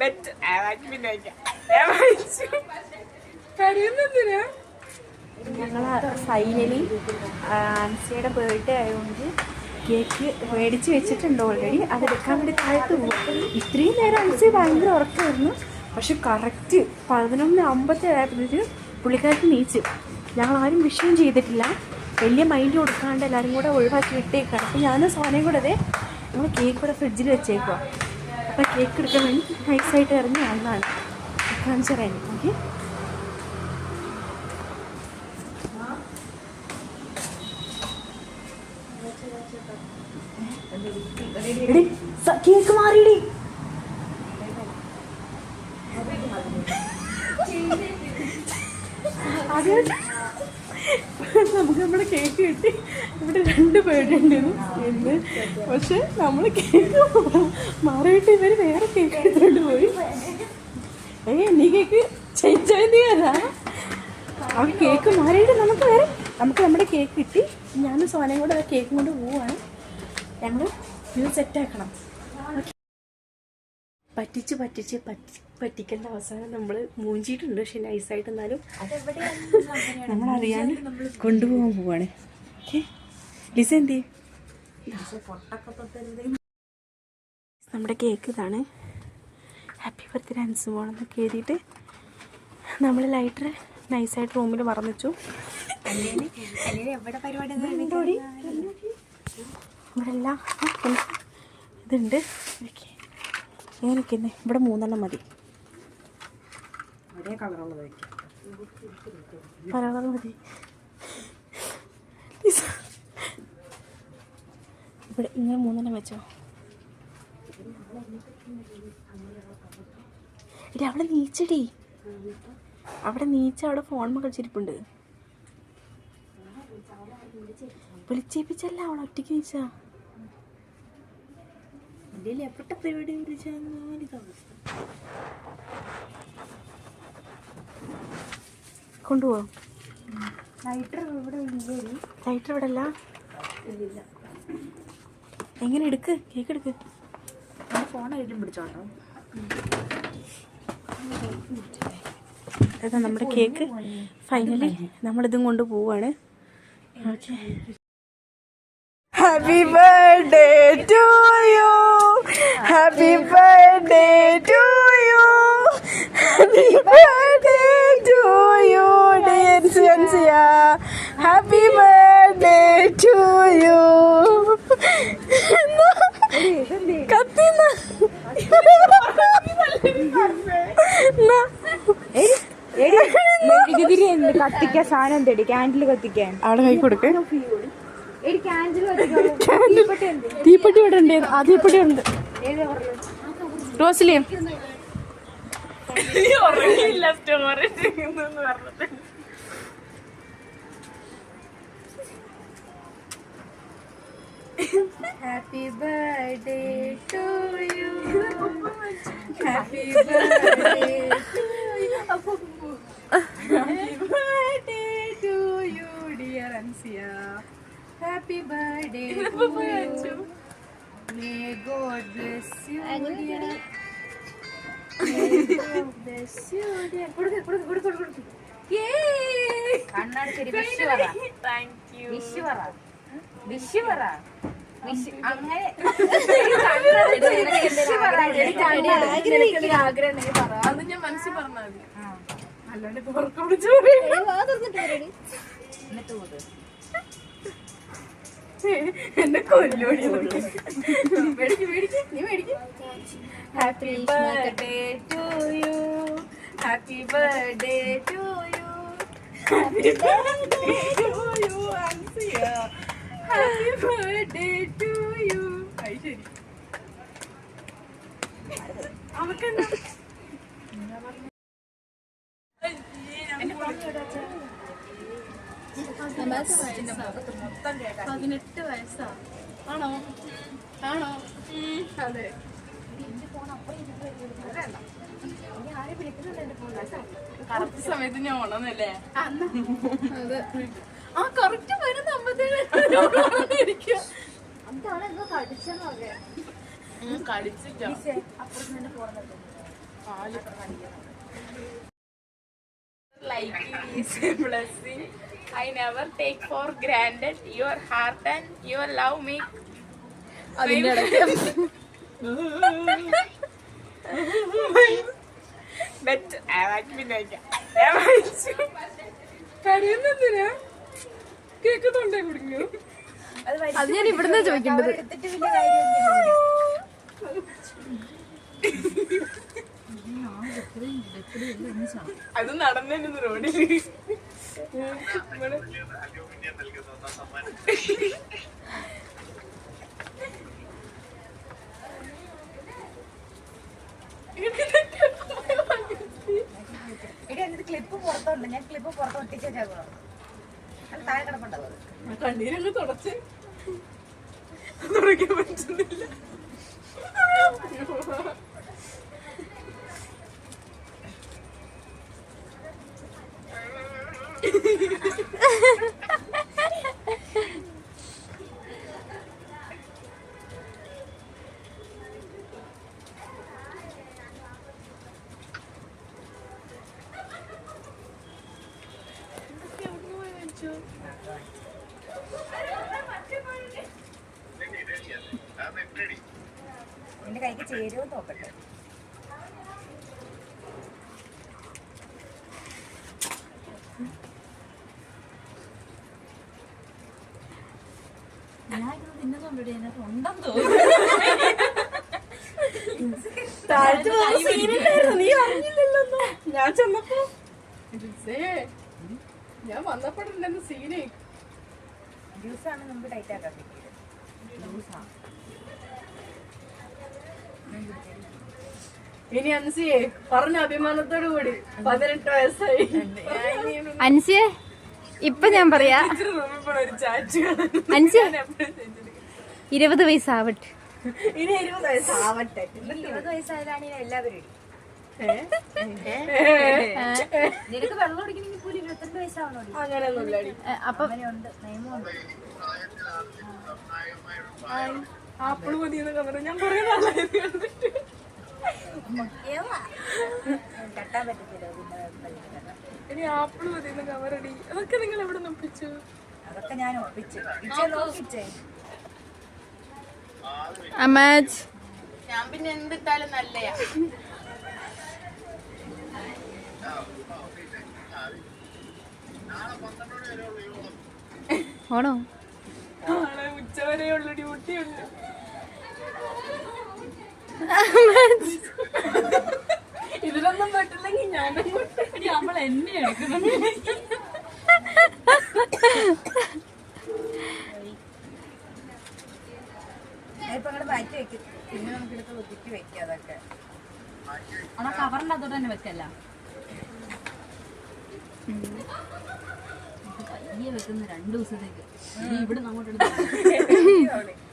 Bet ബാക്കി പിന്നെ വായിച്ചു കരയുന്നെന്തിനാ ഞങ്ങൾ ഫൈനലി ആൻസിയുടെ ബേർത്ത്ഡേ ആയതുകൊണ്ട് കേക്ക് മേടിച്ച് വെച്ചിട്ടുണ്ട് ഓൾറെഡി അതെടുക്കാൻ വേണ്ടി താഴത്ത് പോകും ഇത്രയും നേരം ആൻസി ഭയങ്കര ഉറക്കമായിരുന്നു പക്ഷെ കറക്റ്റ് പതിനൊന്ന് അമ്പത്തി ആയപ്പോഴത്തേക്ക് പുള്ളിക്കാരത്ത് നീച്ച്. ഞങ്ങൾ ആരും വിഷയം ചെയ്തിട്ടില്ല. വലിയ മൈൻഡ് കൊടുക്കാണ്ട് എല്ലാവരും കൂടെ ഒഴിവാക്കി വിട്ടേക്കാണ്. അപ്പോൾ ഞാനും സോനയും കൂടെ അതെ നമ്മൾ കേക്ക് ഇവിടെ ഫ്രിഡ്ജിൽ വെച്ചേക്കുക അപ്പോൾ കേക്ക് എടുക്കാൻ വേണ്ടി നൈസായിട്ട് ഇറങ്ങി വന്നതാണ് കാണിച്ചു തരാൻ ഓക്കെ കേക്ക് മാറിയിടി. ആദ്യമായിട്ട് നമുക്ക് നമ്മുടെ കേക്ക് കിട്ടി. ഇവിടെ രണ്ട് പേരുണ്ടായിരുന്നു എന്ന് പക്ഷെ നമ്മൾ കേക്ക് മാറിയിട്ട് ഇവർ വേറെ കേക്ക് എടുത്തോണ്ട് പോയി. ഏ നീ കേക്ക് ചേഞ്ച് ചെയ്താ ആ കേക്ക് മാറിയിട്ട് നമുക്ക് വേറെ നമുക്ക് നമ്മുടെ കേക്ക് കിട്ടി. ഞാനും സോനയും കൂടെ ആ കേക്ക് കൊണ്ട് പോവാണ്. ഞങ്ങൾ ഇത് സെറ്റാക്കണം പറ്റിച്ച് പറ്റിച്ച് പറ്റി പറ്റിക്കേണ്ട അവസാനം നമ്മൾ മൂഞ്ചിയിട്ടുണ്ട്. പക്ഷെ നൈസായിട്ട് എന്നാലും നമ്മൾ അറിയാൻ കൊണ്ടുപോകാൻ പോവാണ്. ലിസ എന്ത് നമ്മുടെ കേക്ക് ഇതാണ്. ഹാപ്പി ബർത്ത്ഡേ അൻസ് പോകണമെന്നൊക്കെ എഴുതിയിട്ട് നമ്മൾ ലൈറ്റർ നൈസായിട്ട് റൂമിൽ മറന്നിച്ചു ഇവിടെല്ലാം. ഇതുണ്ട്. ഓക്കെ ഇവിടെ മൂന്നെണ്ണം മതി. ഒരേ കളറുള്ളത് വയ്ക്കാം മതി. ഇവിടെ ഇങ്ങനെ മൂന്നെണ്ണം വെച്ചോ. എടി അവിടെ നീച്ചടി. അവിടെ നീച്ച അവിടെ ഫോൺ കളിച്ചിരിപ്പുണ്ട് വിളിച്ചേപ്പിച്ചല്ല അവളെ ഒറ്റയ്ക്ക് നീച്ചാ. എപ്പെട്ട പരിപാടി വിളിച്ചാൽ അവസ്ഥ. കൊണ്ടുപോവാം? ലൈറ്റർ ഇവിടെ അല്ല എങ്ങനെ എടുക്ക്? കേക്ക് എടുക്ക്. ഫോൺ ആയിട്ടും പിടിച്ചോട്ടോ. അതാ നമ്മുടെ കേക്ക് ഫൈനലി നമ്മളിതും കൊണ്ട് പോവാണ്. Happy birthday to you happy birthday to you happy birthday Happy happy birthday to you കത്തിന്ന. എന്ത് കത്തിക്കാൻ സാധനം എന്തടി ക്യാൻഡിൽ കത്തിക്കാൻ. അവിടെ കൈ കൊടുക്ക്. തീപ്പെട്ടി ഇവിടെ ഉണ്ട്. ആ തീപ്പെട്ടി ഉണ്ട്. റോസ്ലിയും. Happy birthday to you happy birthday happy birthday to you dear Ansiya happy birthday to you may God bless you dear bless you dear കൊടുക്ക് കൊടുക്ക് കൊടുക്ക് കൊടുക്ക് കണ്ണടച്ചൊരു വിഷ് പറ വിഷ് പറ ഞാൻ എന്നെ കൊല്ലോടി മേടിക്ക് മേടിക്ക് നീ മേടിക്ക് happy birthday to you happy birthday to you happy birthday to you Ansiya happy birthday to you അത് ശരി. അവക്കെന്താ? പതിനെട്ട് വയസ്സാ. ആണോ? ആണോ? അതെ. കറക്റ്റ് സമയത്ത് ഞാൻ ഓണമെന്നല്ലേ അതെ. ആ കറക്റ്റ് വരുന്ന അമ്പത്തേഴ് ഇരിക്കുക കടിച്ചില്ല liking is a blessing. I never take for granted your heart and your love me. അതിന്റെ ഇടയ്ക്ക് like me like കരയുന്നതിന് കേക്ക് തൊണ്ടേ കുടിക്കൂ അത് ഞാൻ ഇവിടുന്ന് ചോദിക്കേണ്ടത് അത് നടന്നു റോഡിൽ ക്ലിപ്പ് പുറത്തുണ്ട്. ഞാൻ ക്ലിപ്പ് പുറത്ത് ഒട്ടിച്ച് വെച്ചേക്കണം അത് താഴെ കിടപ്പുണ്ടാവും അത്. കണ്ണീരങ്ങ് തുടച്ച്. നിന്റെ കൈക്ക് ചേരുമോ നോക്കട്ടെ. ഞാൻ ചെന്നപ്പോ ഞാൻ വന്നപ്പോഴുണ്ടെന്ന് സീനെ ജ്യൂസാണ് നമുക്ക് ടൈറ്റ് ആക്കാൻ പറ്റിയത്. ഇനി അൻസിയെ പറഞ്ഞ അഭിമാനത്തോടു കൂടി പതിനെട്ട് വയസ്സായി. അൻസിയെ ഇപ്പൊ ഞാൻ പറയാ. അൻസിയ ഇരുപത് വയസ്സാവട്ടെ. ഇനി ഇരുപത് വയസ്സാവട്ടെ ഇരുപത് വയസ്സായാലാണ് എല്ലാവരും. നിനക്ക് വെള്ളം അപ്പൊ ആപ്പിൾ മതി എന്നൊക്കെ പറഞ്ഞു ഞാൻ കുറെ നാളായത് കണ്ടിട്ട്. ഇനി ആപ്പിൾ മതി എന്ന് കവറടി അതൊക്കെ നിങ്ങൾ എവിടെ ഒപ്പിച്ചു? അതൊക്കെ ഞാൻ ഒപ്പിച്ചു. നോക്കിച്ചേ. അമാജ്. ഞാൻ പിന്നെ എന്തിട്ടാലും നല്ലയാ. നാളെ ഉച്ചവരെയുള്ള ഡ്യൂട്ടി ഉണ്ട്. ഇതിലൊന്നും പറ്റില്ലെങ്കിൽ ഞാൻ അവൾ എന്നെ എടുക്കണം മാറ്റി വെക്കും. പിന്നെ നമുക്ക് എടുത്ത് ഒതുക്കി വെക്കാം അതൊക്കെ. അവിടെ കവറിന്റെ അതോടെ തന്നെ വെക്കല്ല? പയ്യെ വെക്കുന്ന രണ്ടു ദിവസത്തേക്ക്. ഇവിടെ അങ്ങോട്ട്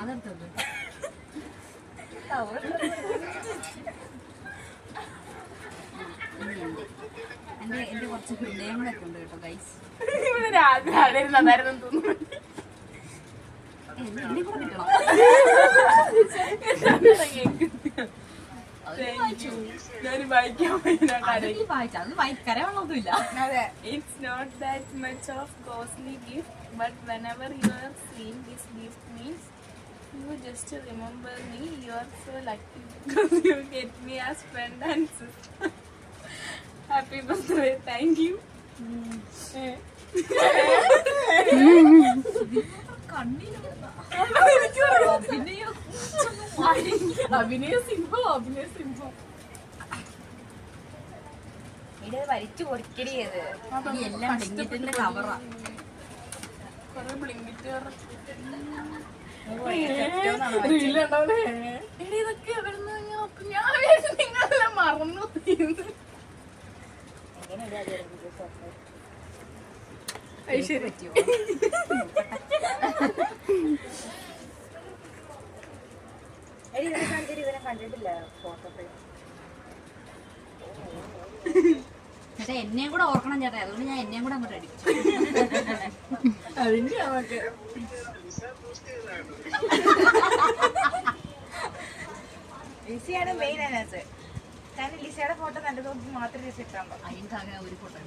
അതെടുത്തത് എന്റെ എന്റെ കുറച്ച് ഹൃദയങ്ങളൊക്കെ ഉണ്ട് കേട്ടോ ഗൈസ് അതായിരുന്നു തോന്നുന്നു. എന്നെ കൂടെ കിട്ടണം. ഞാൻ വായിക്കാൻ പറ്റുന്ന അതെനിക്ക് വായിച്ച അത് വായി കരവെള്ളമൊന്നും ഇല്ല അതെ It's not that much of costly gift, but whenever you are seeing this gift means you just remember me. You are so lucky because you get me as friend and sister. Happy birthday! Thank you. Eh. അഭിനയ സിംഹം അഭിനയ സിംഹം. ഇത് വലിച്ചു ഈ എല്ലാം ഡെങ്കിറ്റിന്റെ കവറാ കൊറേ Blinkit ഇതൊക്കെ എവിടുന്ന് ഞാൻ നിങ്ങളെല്ലാം മറന്നു പോയിന്ന്. ചേട്ടാ എന്നെയും കൂടെ ഓർക്കണം ചേട്ടാ. അതുകൊണ്ട് ഞാൻ എന്നെയും കൂടെ അങ്ങോട്ട് അടിച്ചു. അതിന്റെ ലിസിയാണ് മെയിൻ അതിനകത്ത്. കാരണം ലിസയുടെ ഫോട്ടോ നല്ല നോക്കി മാത്രം ലിസ ഇട്ടാൻ അതിന്റെ ഒരു ഫോട്ടോ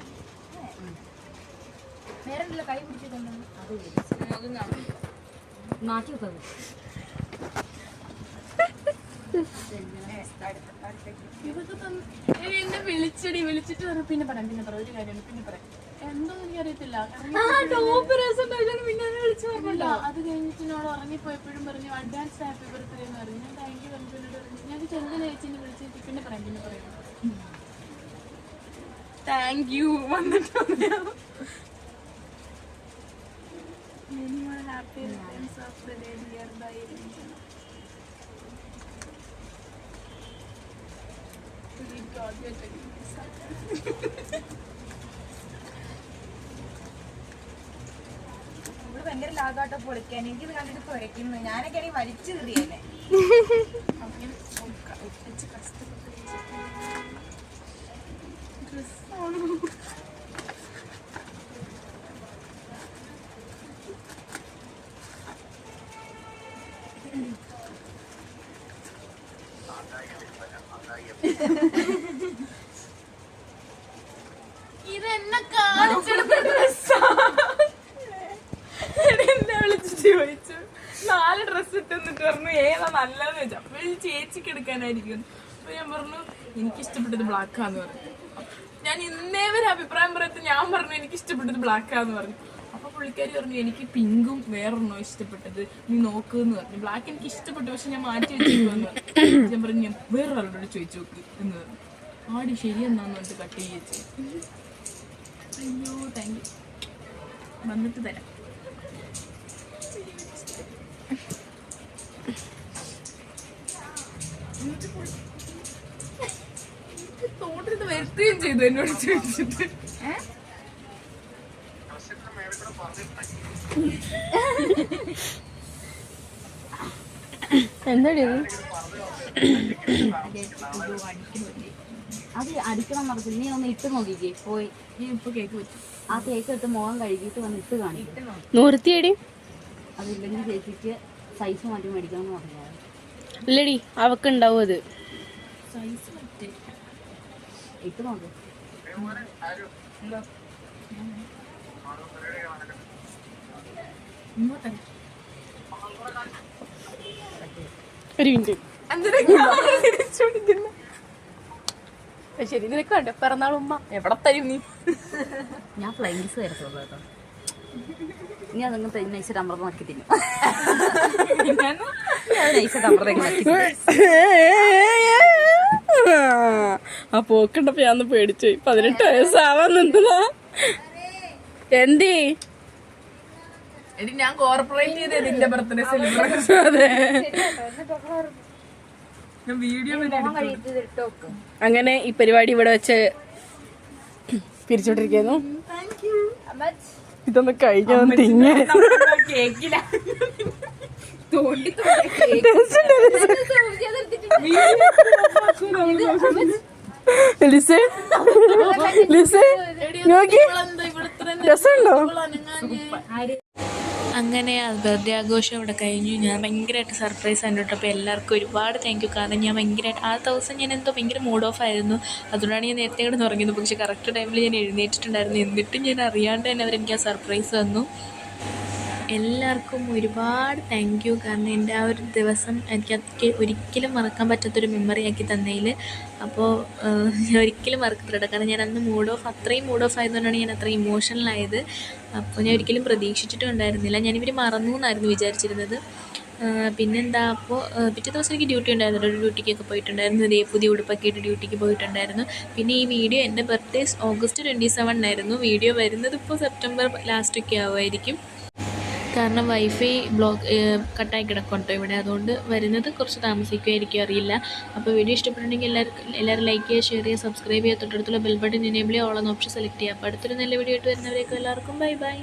വേറെ ഉണ്ടല്ലോ കൈ പിടിച്ചിട്ടുണ്ട്? മാറ്റി വെക്കാം എന്നെ വിളിച്ചടി വിളിച്ചിട്ട് പറഞ്ഞു പിന്നെ പറയാം പിന്നെ പറയാം ഒരു കാര്യം പിന്നെ പറയാം. എന്തോ എനിക്ക് അറിയത്തില്ല. ഇല്ല, അത് കഴിഞ്ഞിട്ട് എന്നോട് ഉറങ്ങിപ്പോയപ്പോഴും പറഞ്ഞു അഡ്വാൻസ് ഹാപ്പി ബർത്ത്ഡേ എന്ന് പറഞ്ഞു. ഞാൻ താങ്ക് യു പറഞ്ഞു ഞാൻ ചെന്തിനെ ചേച്ചിനെ വിളിച്ചിട്ട് പിന്നെ പറയാം പിന്നെ പറയാം. താങ്ക് യു വന്നിട്ട് Many more happy returns of the day, dear by ഭയങ്കര ലാഗാട്ടോ പൊളിക്കാൻ എനിക്കിത് കണ്ടിട്ട് കുരയ്ക്കുന്നു ഞാനൊക്കെ ആണെങ്കിൽ വലിച്ചു. വെച്ച് കഷ്ടപ്പെട്ട് ഇതെന്നെ ചോദിച്ചു. ഡ്രസ്സ് ഏതാ ഞാൻ പറഞ്ഞു എനിക്ക് ഇഷ്ടപ്പെട്ടത് ബ്ലാക്കാന്ന് പറഞ്ഞു. ഞാൻ ഇന്നേ വരെ അഭിപ്രായം പറയത്ത് ഞാൻ പറഞ്ഞു എനിക്ക് ഇഷ്ടപ്പെട്ടത് ബ്ലാക്കാന്ന് പറഞ്ഞു. പുള്ളിക്കാരി പറഞ്ഞു എനിക്ക് പിങ്കും വേറൊന്നോ ഇഷ്ടപ്പെട്ടത് നീ നോക്കുന്ന് പറഞ്ഞു. ബ്ലാക്ക് എനിക്ക് ഇഷ്ടപ്പെട്ടു പക്ഷെ ഞാൻ മാറ്റി വെച്ചിട്ടുണ്ട് ഞാൻ പറഞ്ഞു ഞാൻ വേറൊരാളോട് ചോദിച്ചു നോക്ക് എന്ന് പറഞ്ഞു. ആടി ശരിയെന്നാന്ന് പറഞ്ഞിട്ട് കട്ട് ചെയ്യിച്ചു അയ്യോ താങ്ക് യു വന്നിട്ട് തരാം. തോട്ടിട്ട് വരുത്തുകയും ചെയ്തു എന്നോട് ചോദിച്ചിട്ട്. എന്താടി അത് അടിക്കണം നടക്കും. നീ ഒന്ന് ഇട്ട് നോക്കിക്കേ. പോയി. നീ ഇപ്പൊ കേക്ക് വെച്ചു. ആ കേക്ക് ഇട്ട് മുഖം കഴുകിയിട്ട് വന്ന് ഇട്ട് കാണിക്കും. നൂർത്തിയടി അതില്ലെങ്കിൽ ചേച്ചിക്ക് സൈസ് മാറ്റി മേടിക്കണം എന്ന് പറഞ്ഞാൽ ഇല്ലടി അവക്കുണ്ടാവും അത്. സൈസ് ഇട്ട് നോക്ക്. ഒരു മിനിറ്റ്. ശരി നിനക്ക് വേണ്ട? പിറന്നാൾ ഉമ്മ. എവിടെ തരും നീ? ഞാൻ ഫ്ലൈൻസ് തരത്തുള്ളൂ കേട്ടോ. നീ അതങ്ങ് നൈസായിട്ട് അമൃതം ആക്കി തിന്നും നൈസായിട്ട് അമൃതം ആ പോക്കണ്ടപ്പോ ഞാൻ പേടിച്ചു പതിനെട്ട് വയസ്സാവാൻ നിന്നതാ. എന്തേ? എടി ഞാൻ കോർപ്പറേറ്റ് ചെയ്ത എന്റെ ബർത്ത്ഡേ സെലിബ്രേഷൻ അതെ. ഞാൻ വീഡിയോ അങ്ങനെ ഈ പരിപാടി ഇവിടെ വെച്ച് പിരിച്ചോണ്ടിരിക്കുന്നു ഇതൊന്ന് കഴിക്കാൻ തിങ്ങ കേക്കില്ല ലിസേ ലിസേ നോക്കി. രസമുണ്ടോ? അങ്ങനെ ബർത്ത്ഡേ ആഘോഷം ഇവിടെ കഴിഞ്ഞു. ഞാൻ ഭയങ്കരമായിട്ട് സർപ്രൈസ് കണ്ടിട്ട് അപ്പോൾ എല്ലാവർക്കും ഒരുപാട് താങ്ക് യു കാരണം ഞാൻ ഭയങ്കരമായിട്ട് ആ ദിവസം ഞാൻ എന്തോ ഭയങ്കര മൂഡ് ഓഫ് ആയിരുന്നു. അതുകൊണ്ടാണ് ഞാൻ നേരത്തെ കൂടെ ഉറങ്ങിയത്. പക്ഷേ കറക്റ്റ് ടൈമിൽ ഞാൻ എഴുന്നേറ്റിട്ടുണ്ടായിരുന്നു. എന്നിട്ടും ഞാൻ അറിയാണ്ട് തന്നെ അവരെനിക്ക് ആ സർപ്രൈസ് തന്നു. എല്ലാവർക്കും ഒരുപാട് താങ്ക് യു കാരണം എന്റെ ആ ഒരു ദിവസം എനിക്ക് ഒരിക്കലും മറക്കാൻ പറ്റാത്തൊരു മെമ്മറി ആക്കി തന്നതിൽ അപ്പോൾ ഞാൻ ഒരിക്കലും മറക്കത്തില്ല. കാരണം ഞാൻ അന്ന് മൂഡ് ഓഫ് അത്രയും മൂഡ് ഓഫ് ആയതുകൊണ്ടാണ് ഞാൻ അത്രയും ഇമോഷണൽ ആയത്. അപ്പോൾ ഞാൻ ഒരിക്കലും പ്രതീക്ഷിച്ചിട്ടും ഉണ്ടായിരുന്നില്ല ഞാനിവർ മറന്നു എന്നായിരുന്നു വിചാരിച്ചിരുന്നത്. പിന്നെന്താ അപ്പോൾ പിറ്റേ ദിവസം എനിക്ക് ഡ്യൂട്ടി ഉണ്ടായിരുന്നു ഒരു ഡ്യൂട്ടിക്കൊക്കെ പോയിട്ടുണ്ടായിരുന്നു. ഇതേ പുതിയ ഉടുപ്പൊക്കെ ഇട്ട് ഡ്യൂട്ടിക്ക് പോയിട്ടുണ്ടായിരുന്നു. പിന്നെ ഈ വീഡിയോ എന്റെ ബർത്ത്ഡേ ഓഗസ്റ്റ് ട്വന്റി സെവൻ ആയിരുന്നു. വീഡിയോ വരുന്നത് ഇപ്പോൾ സെപ്റ്റംബർ ലാസ്റ്റൊക്കെ ആവുമായിരിക്കും. കാരണം വൈഫൈ ബ്ലോക്ക് കട്ടായി കിടക്കുന്നുണ്ടോ ഇവിടെ. അതുകൊണ്ട് വരുന്നത് കുറച്ച് താമസിക്കുമായിരിക്കും അറിയില്ല. അപ്പോൾ വീഡിയോ ഇഷ്ടപ്പെട്ടുണ്ടെങ്കിൽ എല്ലാവർക്കും എല്ലാവരും ലൈക്ക് ചെയ്യുക ഷെയർ ചെയ്യുക സബ്സ്ക്രൈബ് ചെയ്യുക. തൊട്ടടുത്തുള്ള ബെൽ ബട്ടൺ എനേബിൾ ചെയ്യുക. ഓളെന്ന് ഓപ്ഷൻ സെലക്ട് ചെയ്യുക. അപ്പോൾ അടുത്തൊരു നല്ല വീഡിയോ ആയിട്ട് വരുന്നവരേക്കും എല്ലാവർക്കും ബൈ ബൈ